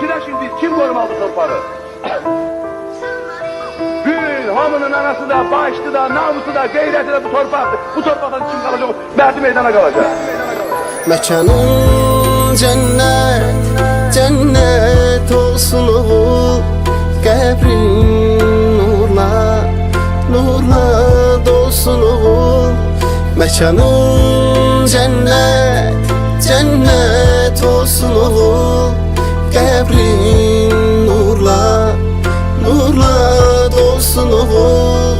Size şimdi kim korumalı torpağı? Bütün hamının anası da, başlı da, namusu da, gayreti de bu torpaktır. Bu torpaktan kim kalacak? Merdi meydana kalacak. Mekanın cennet, cennet olsun oğul Qəbrin nurla, nurla dolsun oğul Mekanın cennet, cennet Qəbrin nurla, nurla dolsun oğul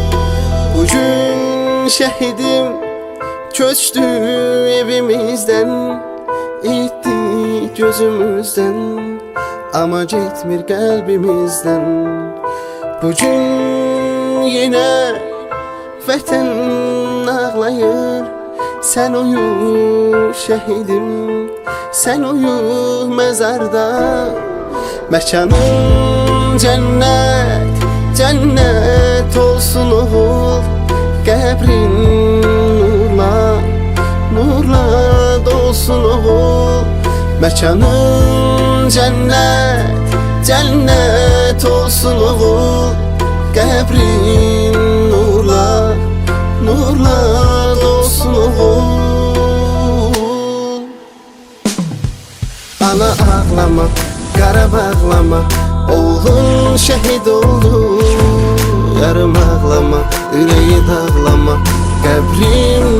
Bugün şehidim Köçtü evimizden İtti gözümüzden Ama gitmir kalbimizden. Bugün yine Vətən ağlayır Sen uyu şehidim Sen uyu mezarda Mekanın cennet Cennet olsun oğul Qəbrin nurla Nurla dolsun oğul Mekanın cennet Cennet olsun oğul Qəbrin nurla Nurla dolsun oğul Ana ağlama, qara bağlama. Oğlun şehit oldu Yarım ağlama, ürəyi dağlama. Qəbrim